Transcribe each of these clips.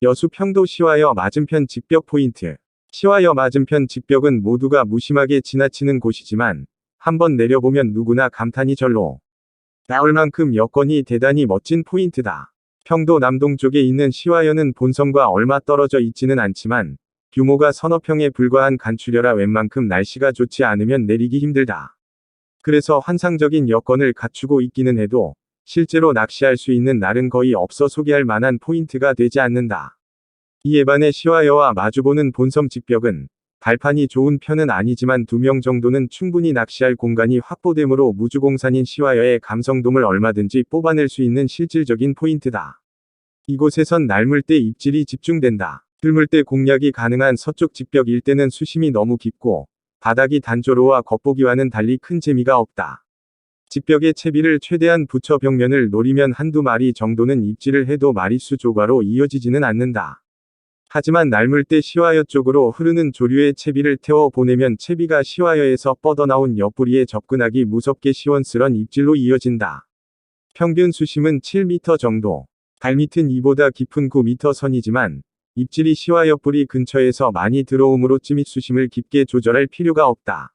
여수 평도 시와여 맞은편 직벽 포인트. 시와여 맞은편 직벽은 모두가 무심하게 지나치는 곳이지만 한번 내려보면 누구나 감탄이 절로 나올 만큼 여건이 대단히 멋진 포인트다. 평도 남동쪽에 있는 시와여는 본섬과 얼마 떨어져 있지는 않지만 규모가 서너 평에 불과한 간추려라 웬만큼 날씨가 좋지 않으면 내리기 힘들다. 그래서 환상적인 여건을 갖추고 있기는 해도 실제로 낚시할 수 있는 날은 거의 없어 소개할 만한 포인트가 되지 않는다. 이 에 반해 시와여와 마주보는 본섬 직벽은 발판이 좋은 편은 아니지만 두 명 정도는 충분히 낚시할 공간이 확보되므로 무주공산인 시와여의 감성돔을 얼마든지 뽑아낼 수 있는 실질적인 포인트다. 이곳에선 날물때 입질이 집중된다. 들물때 공략이 가능한 서쪽 직벽 일대는 수심이 너무 깊고 바닥이 단조로와 겉보기와는 달리 큰 재미가 없다. 직벽에 채비를 최대한 붙여 벽면을 노리면 한두 마리 정도는 입질을 해도 마리수 조과로 이어지지는 않는다. 하지만 날물 때 시와여 쪽으로 흐르는 조류의 채비를 태워 보내면 채비가 시와여에서 뻗어나온 옆구리에 접근하기 무섭게 시원스런 입질로 이어진다. 평균 수심은 7m 정도. 발밑은 이보다 깊은 9m 선이지만 입질이 시와 옆구리 근처에서 많이 들어오므로 찌밑 수심을 깊게 조절할 필요가 없다.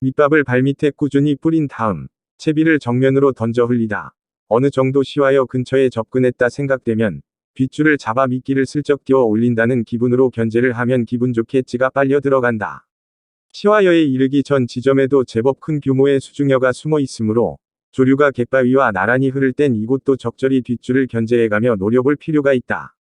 밑밥을 발밑에 꾸준히 뿌린 다음 채비를 정면으로 던져 흘리다. 어느 정도 시와여 근처에 접근했다 생각되면 빗줄을 잡아 미끼를 슬쩍 띄워 올린다는 기분으로 견제를 하면 기분 좋게 찌가 빨려 들어간다. 시와여에 이르기 전 지점에도 제법 큰 규모의 수중여가 숨어 있으므로 조류가 갯바위와 나란히 흐를 땐 이곳도 적절히 뒷줄을 견제해가며 노려볼 필요가 있다.